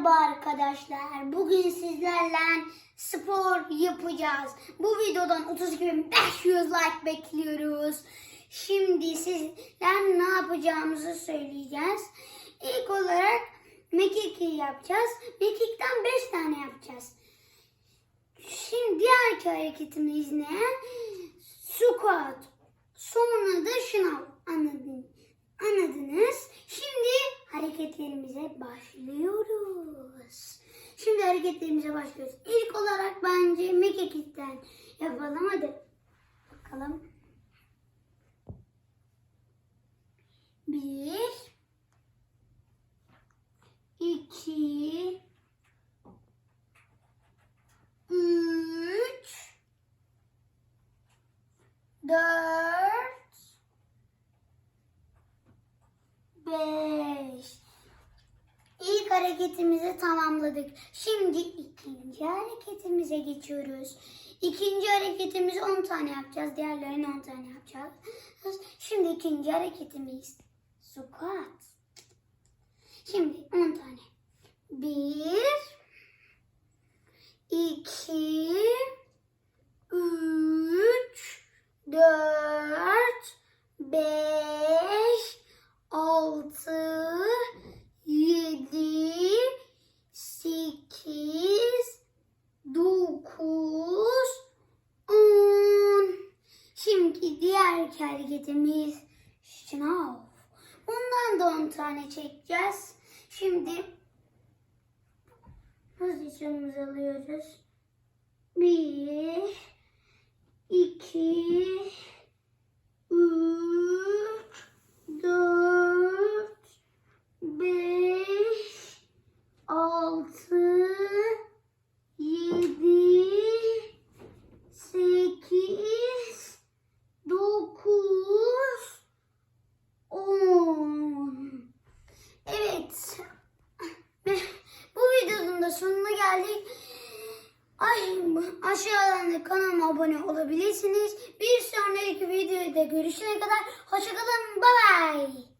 Merhaba arkadaşlar. Bugün sizlerle spor yapacağız. Bu videodan 32.500 like bekliyoruz. Şimdi sizler ne yapacağımızı söyleyeceğiz. İlk olarak mekik yapacağız. Mekikten 5 tane yapacağız. Şimdi diğer hareketimiz ne? Squat. Sonra da şınav. Anladın, anladınız. Şimdi hareketlerimize başlıyoruz. Şimdi hareketlerimize başlıyoruz. İlk olarak bence mekikitten yapalım. Hadi bakalım. Bir, iki, üç, dört, beş hareketimizi tamamladık. Şimdi ikinci hareketimize geçiyoruz. İkinci hareketimiz 10 tane yapacağız. Diğerlerini 10 tane yapacağız. Şimdi ikinci hareketimiz squat. Şimdi 10 tane. 1 2 3 4 5 6 Şimdi diğer hareketimiz şınav. Bundan da on tane çekeceğiz. Şimdi pozisyonumuzu alıyoruz. Bir, iki, üç, dört, beş, altı, yedi, sekiz, dokuz, on. Evet. Bu videonun da sonuna geldik. Ay, aşağıdan da kanalıma abone olabilirsiniz. Bir sonraki videoda görüşene kadar hoşçakalın. Bye bye.